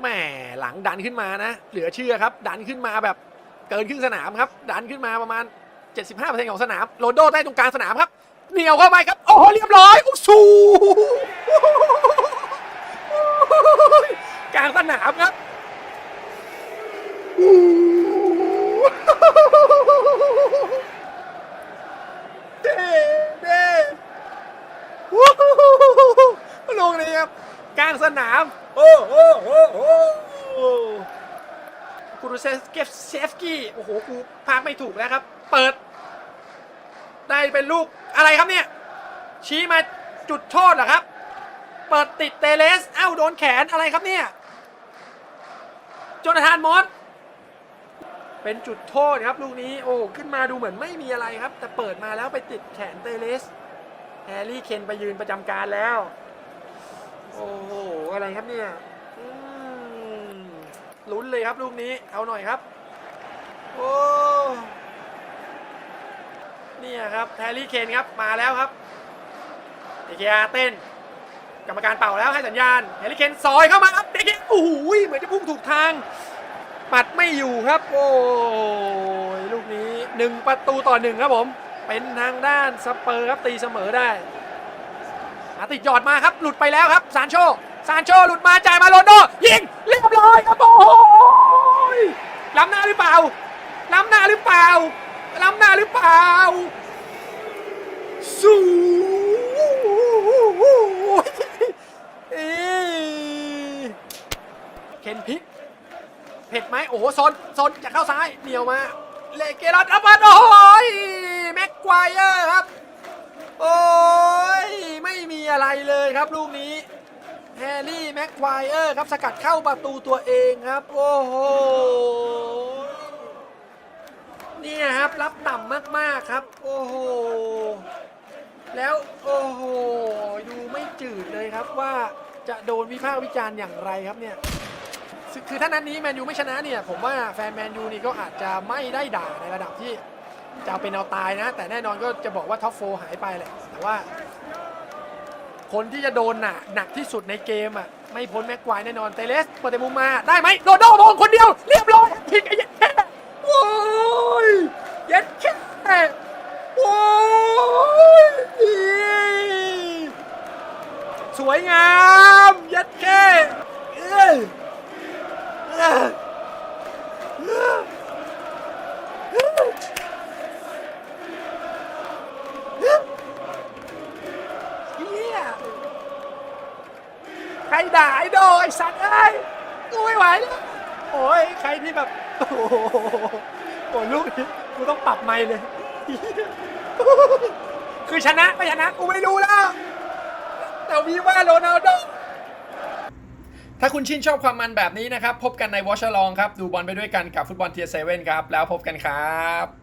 แหมหลังดันขึ้นมานะ เหลือเชื่อครับ ดันขึ้นมาแบบเกินครึ่งสนามครับ ดันขึ้นมาประมาณ 75%ของสนามโรนโดได้ตรงกลางสนามครับเหนียวเข้าไปครับโอ้โหเรียบร้อยอู้สูกลางสนามครับเด้เด้วู้ลูกนี้ครับ กลางสนาม โอ้โหโอ้โหกูรูเซฟเกฟเซฟกี้โอ้โหกูพากไม่ถูกแล้วครับ เปิด ได้เป็นลูกอะไรครับเนี่ย ชี้มาจุดโทษเหรอครับ เปิดติดเตเลส เอ้าโดนแขนอะไรครับเนี่ยจนาธานมอสเป็นจุดโทษครับลูกนี้โอ้ขึ้นมาดูเหมือนไม่มีอะไรครับ แต่เปิดมาแล้วไปติดแขนเตเลสแฮร์รี่เคนไปยืนประจำการแล้ว โอ้โหอะไรครับเนี่ยอืมลุ้นเลยครับลูกนี้เอาหน่อยครับ โอ้เนี่ยครับแฮร์รี่เคนครับมาแล้วครับเอเกียเต้น กรรมการเป่าแล้วให้สัญญาณแฮร์รี่เคนซอยเข้ามาครับเด็กโอ้โหเหมือนจะพุ่งถูกทาง ปัดไม่อยู่ครับ โอ้ยลูกนี้หนึ่งประตูต่อหนึ่งครับผม เป็นทางด้านสเปอร์ครับตีเสมอได้าติดหยอดมาครับ หลุดไปแล้วครับ ซานโช ซานโชหลุดมาจ่ายมาโรนโด ยิงเรียบร้อยครับโอ้ยล้ำหน้าหรือเปล่า ล้ำหน้าหรือเปล่า ล้ำหน้าหรือเปล่าสูเอ้เคนพิกเผ็ดไหมโอ้โหซนซนจะเข้าซ้ายเหนียวมาเลเกรอตอัปปัดโอ้ยแม็กควายเออร์ครับ โอ้ มีอะไรเลยครับลูกนี้แฮร์รี่แม็กควายเออร์ครับสกัดเข้าประตูตัวเองครับ โอ้โหเนี่ยครับรับต่ำมากๆครับ โอ้โหแล้วโอ้โหดูไม่จืดเลยครับว่าจะโดนวิพากษ์วิจารณ์อย่างไรครับเนี่ยคือถ้านัดนนี้แมนยูไม่ชนะเนี่ยผมว่าแฟนแมนยูนี่ก็อาจจะไม่ได้ด่าในระดับที่จะเอาเป็นเอาตายนะ แต่แน่นอนก็จะบอกว่าท็อปโฟหายไปแหละแต่ว่า คนที่จะโดนหนักหนักที่สุดในเกมอะไม่พ้นแม็กควายแน่นอนเตเลสเปิดแต่มุมมาได้ไหมโรโดมองคนเดียว เรียบร้อยทิ้งไอ้เย็ดแค่โอ้ยเย็ดแค่โอ้ยสวยงามเย็ดแค่เอ้ย เฮียใครด่าไอ้โดไอ้สัตว์เอ้ยกูไม่ไหวแล้วโอ้ยใครที่แบบโอ้โหโอ้ลูกนี้กูต้องปรับไม่เลย คือชนะไม่ชนะกูไม่รู้แล้ว แต่วีว่าโรนัลโดถ้าคุณชื่นชอบความมันแบบนี้นะครับ พบกันในวอชลองครับ ดูบอลไปด้วยกันกับฟุตบอลเทียร์เซเว่นครับ แล้วพบกันครับ